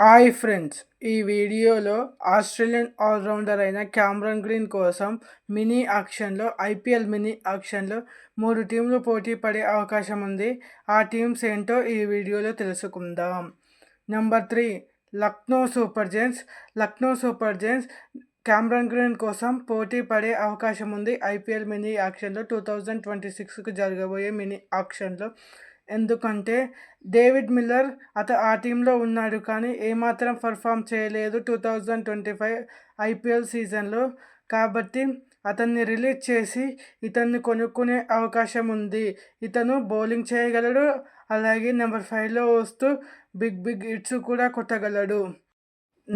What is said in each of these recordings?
Hi friends ఈ వీడియోలో Australian allrounder అయిన క్యామ్రన్ గ్రీన్ కోసం మినీ ఆక్షన్లో ఐపీఎల్ మినీ ఆక్షన్లో మూడు టీంలు పోటీ పడే అవకాశం ఉంది. ఆ టీమ్స్ ఏంటో ఈ వీడియోలో తెలుసుకుందాం. Number three Lucknow super giants. Lucknow super giants Cameron Green కోసం పోటీ పడే అవకాశం ఉంది. ఐపీఎల్ మినీ ఆక్షన్లో టూ థౌజండ్ ట్వంటీ సిక్స్కు జరగబోయే మినీ ఆక్షన్లో ఎందుకంటే డేవిడ్ మిల్లర్ అత ఆ టీంలో ఉన్నాడు కానీ ఏమాత్రం పర్ఫామ్ చేయలేదు two thousand twenty five IPL సీజన్లో. కాబట్టి అతన్ని రిలీజ్ చేసి ఇతన్ని కొనుక్కునే అవకాశం ఉంది. ఇతను బౌలింగ్ చేయగలడు అలాగే నెంబర్ ఫైవ్లో వస్తూ బిగ్ బిగ్ హిట్స్ కూడా కొట్టగలడు.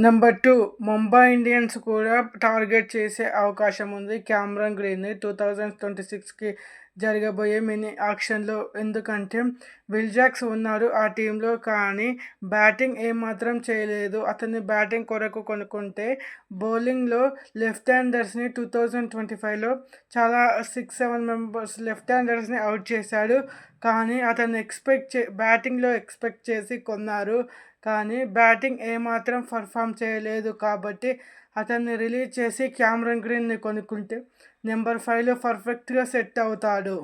నెంబర్ టూ ముంబై ఇండియన్స్ కూడా టార్గెట్ చేసే అవకాశం ఉంది. Cameron Green two thousand twenty సిక్స్కి జరగబోయే మినీ ఆక్షన్లో ఎందుకంటే విల్జాక్స్ ఉన్నారు ఆ టీంలో కానీ బ్యాటింగ్ ఏమాత్రం చేయలేదు. అతన్ని బ్యాటింగ్ కొరకు కొనుక్కుంటే బౌలింగ్లో లెఫ్ట్ హ్యాండర్స్ని టూ థౌజండ్ ట్వంటీ ఫైవ్లో చాలా సిక్స్ సెవెన్ మెంబర్స్ లెఫ్ట్ హ్యాండర్స్ని అవుట్ చేశాడు. కానీ అతను ఎక్స్పెక్ట్ చే బ్యాటింగ్లో ఎక్స్పెక్ట్ చేసి కొన్నారు. కానీ బ్యాటింగ్ ఏమాత్రం పర్ఫామ్ చేయలేదు కాబట్టి అతన్ని రిలీజ్ చేసి క్యామ్రన్ గ్రీన్ని కొనుక్కుంటే నెంబర్ ఫైవ్లో పర్ఫెక్ట్గా సెట్ అవుతాడు.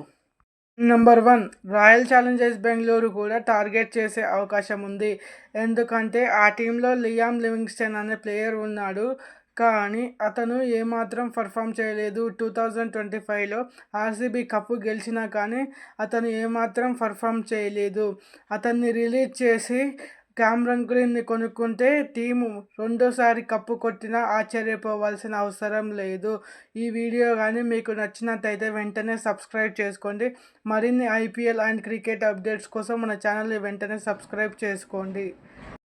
Number one royal challengers Bengaluru కూడా టార్గెట్ చేసే అవకాశం ఉంది. ఎందుకంటే ఆ టీంలో లియామ్ లివింగ్స్టన్ అనే ప్లేయర్ ఉన్నాడు. కానీ అతను ఏమాత్రం పర్ఫామ్ చేయలేదు. టూ థౌజండ్ ట్వంటీ ఫైవ్లో ఆర్సీబీ కప్పు గెలిచినా కానీ అతను ఏమాత్రం పర్ఫామ్ చేయలేదు. అతన్ని రిలీజ్ చేసి క్యామ్రన్ గ్రీన్ని కొనుక్కుంటే టీము రెండోసారి కప్పు కొట్టినా ఆశ్చర్యపోవాల్సిన అవసరం లేదు. ఈ వీడియో కానీ మీకు నచ్చినట్టయితే వెంటనే సబ్స్క్రైబ్ చేసుకోండి. మరిన్ని ఐపీఎల్ అండ్ క్రికెట్ అప్డేట్స్ కోసం మన ఛానల్ని వెంటనే సబ్స్క్రైబ్ చేసుకోండి.